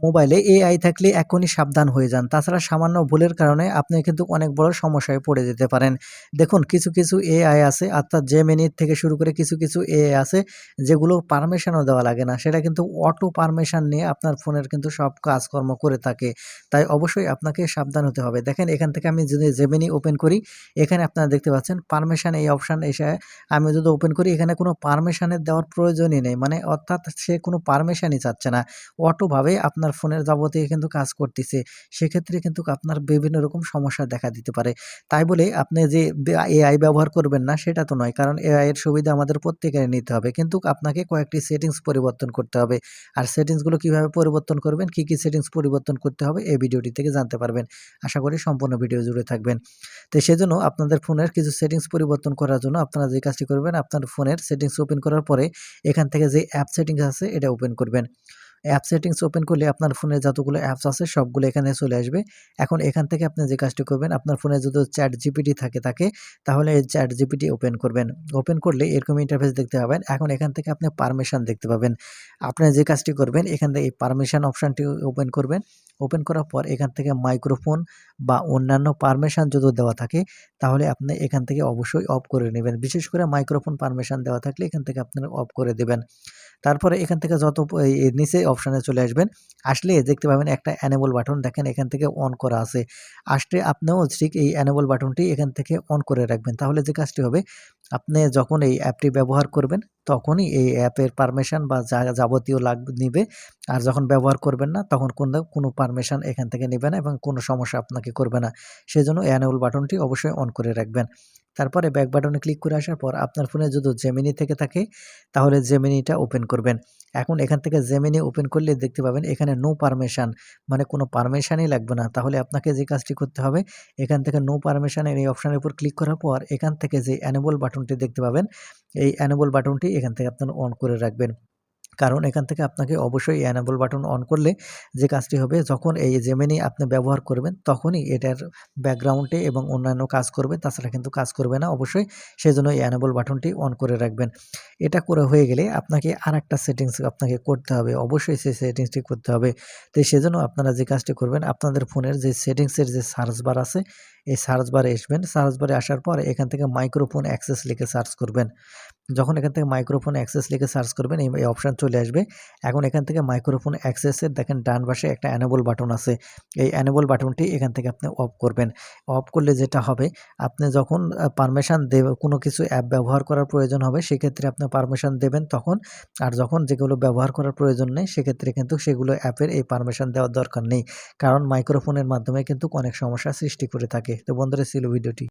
মোবাইলে এআই থাকলে এখনই সাবধান হয়ে যান। তাছাড়া সামান্য ভুলের কারণে আপনি কিন্তু অনেক বড় সমস্যায় পড়ে যেতে পারেন। দেখুন, কিছু কিছু এআই আছে, অর্থাৎ জেমিনির থেকে শুরু করে কিছু কিছু এআই আছে, যেগুলো পারমিশনও দেওয়া লাগে না। সেটা কিন্তু অটো পারমিশন নিয়ে আপনার ফোনের কিন্তু সব কাজকর্ম করে থাকে। তাই অবশ্যই আপনাকে সাবধান হতে হবে। দেখেন, এখান থেকে আমি যদি জেমিনি ওপেন করি, এখানে আপনারা দেখতে পাচ্ছেন পারমিশন এই অপশান এসে আমি যদি ওপেন করি, এখানে কোনো পারমিশনের দেওয়ার প্রয়োজনই নেই। মানে অর্থাৎ সে কোনো পারমিশনই চাচ্ছে না। অটোভাবে আপনার ফোনের যাবতীয় কিন্তু কাজ করতেছে, সেক্ষেত্রে কিন্তু আপনার বিভিন্ন রকম সমস্যা দেখা দিতে পারে। তাই বলে আপনি যে এআই ব্যবহার করবেন না, সেটা তো নয়। কারণ এআই এর সুবিধা আমাদের প্রত্যেকের নিতে হবে। কিন্তু আপনাকে কয়েকটি সেটিংস পরিবর্তন করতে হবে। আর সেটিংসগুলো কীভাবে পরিবর্তন করবেন, কি কি সেটিংস পরিবর্তন করতে হবে, এই ভিডিওটি থেকে জানতে পারবেন। আশা করি সম্পূর্ণ ভিডিও জুড়ে থাকবেন। তো সেজন্য আপনাদের ফোনের কিছু সেটিংস পরিবর্তন করার জন্য আপনারা যে কাজটি করবেন, আপনার ফোনের সেটিংস ওপেন করার পরে এখান থেকে যে অ্যাপ সেটিংস আছে, এটা ওপেন করবেন। অ্যাপ সেটিংস ওপেন করলে আপনার ফোনে যতগুলো অ্যাপস আছে সবগুলো এখানে চলে আসবে। এখন এখান থেকে আপনি যে কাজটি করবেন, আপনার ফোনে যদি চ্যাট জিপিটি থাকে থাকে তাহলে চ্যাট জিপিটি ওপেন করবেন। ওপেন করলে এরকম ইন্টারফেস দেখতে পাবেন। এখন এখান থেকে আপনি পারমিশন দেখতে পাবেন। আপনি যে কাজটি করবেন, এখান থেকে এই পারমিশন অপশানটি ওপেন করবেন। ওপেন করার পর এখান থেকে মাইক্রোফোন বা অন্যান্য পারমিশন যদি দেওয়া থাকে, তাহলে আপনি এখান থেকে অবশ্যই অফ করে নেবেন। বিশেষ করে মাইক্রোফোন পারমিশন দেওয়া থাকলে এখান থেকে আপনারা অফ করে দেবেন। তারপরে এখান থেকে যত নিচে অপশানে চলে আসবেন। আসলে দেখতে পাবেন একটা অ্যানেবল বাটন দেখেন এখান থেকে অন করা আছে। আসলে আপনিও ঠিক এই অ্যানেবল বাটনটি এখান থেকে অন করে রাখবেন। তাহলে যে কাজটি হবে, আপনি যখন এই অ্যাপটি ব্যবহার করবেন, তখনই এই অ্যাপের পারমিশন বা যা যাবতীয় লাগ নিবে। আর যখন ব্যবহার করবেন না, তখন কোনো কোনো পারমিশন এখান থেকে নেবে না এবং কোনো সমস্যা আপনাকে করবে না। সেজন্য অ্যানেবল বাটনটি অবশ্যই অন করে রাখবেন। তারপরে ব্যাক বাটনে ক্লিক করে আসার পর আপনার ফোনে যদি জেমিনি থেকে থাকে, তাহলে জেমিনিটা ওপেন করবেন। এখন এখান থেকে জেমিনি ওপেন করলে দেখতে পাবেন এখানে নো পারমিশন মানে কোনো পারমিশানই লাগবে না। তাহলে আপনাকে যে কাজটি করতে হবে, এখান থেকে নো পারমিশনের এই অপশানের উপর ক্লিক করার পর এখান থেকে যে অ্যানেবল বাটনটি দেখতে পাবেন, এই অ্যানেবল বাটনটি এখান থেকে আপনার অন করে রাখবেন। কারণ এখান থেকে আপনাকে অবশ্যই অ্যানেবল বাটন অন করলে যে কাজটি হবে, যখন এই জেমিনি আপনি ব্যবহার করবেন, তখনই এটার ব্যাকগ্রাউন্ডে এবং অন্যান্য কাজ করবে, তাছাড়া কিন্তু কাজ করবে না অবশ্যই সেই জন্য এই অ্যানেবল বাটনটি অন করে রাখবেন। এটা করে হয়ে গেলে আপনাকে আর একটা সেটিংস আপনাকে করতে হবে, অবশ্যই সেই সেটিংসটি করতে হবে। তো সেজন্য আপনারা যে কাজটি করবেন, আপনাদের ফোনের যে সেটিংসের যে সার্চ বার আছে, এই সার্চ বারে আসবেন। সার্চ বারে আসার পর এখান থেকে মাইক্রোফোন অ্যাক্সেস লিখে সার্চ করবেন। যখন এখান থেকে মাইক্রোফোন অ্যাক্সেস লিখে সার্চ করবেন, এই অপশান চলে আসবে। এখন এখান থেকে মাইক্রোফোন অ্যাক্সেসের দেখেন ডান পাশে একটা অ্যানেবল বাটন আছে। এই অ্যানেবল বাটনটি এখান থেকে আপনি অফ করবেন। অফ করলে যেটা হবে, আপনি যখন পারমিশন দেবে, কোনো কিছু অ্যাপ ব্যবহার করার প্রয়োজন হবে, সেক্ষেত্রে আপনি পারমিশন দেবেন তখন। আর যখন যেগুলো ব্যবহার করার প্রয়োজন নেই, সেক্ষেত্রে কিন্তু সেগুলো অ্যাপের এই পারমিশন দেওয়ার দরকার নেই। কারণ মাইক্রোফোনের মাধ্যমে কিন্তু অনেক সমস্যা সৃষ্টি করে থাকে। তো বন্ধুরা, ছিল ভিডিওটি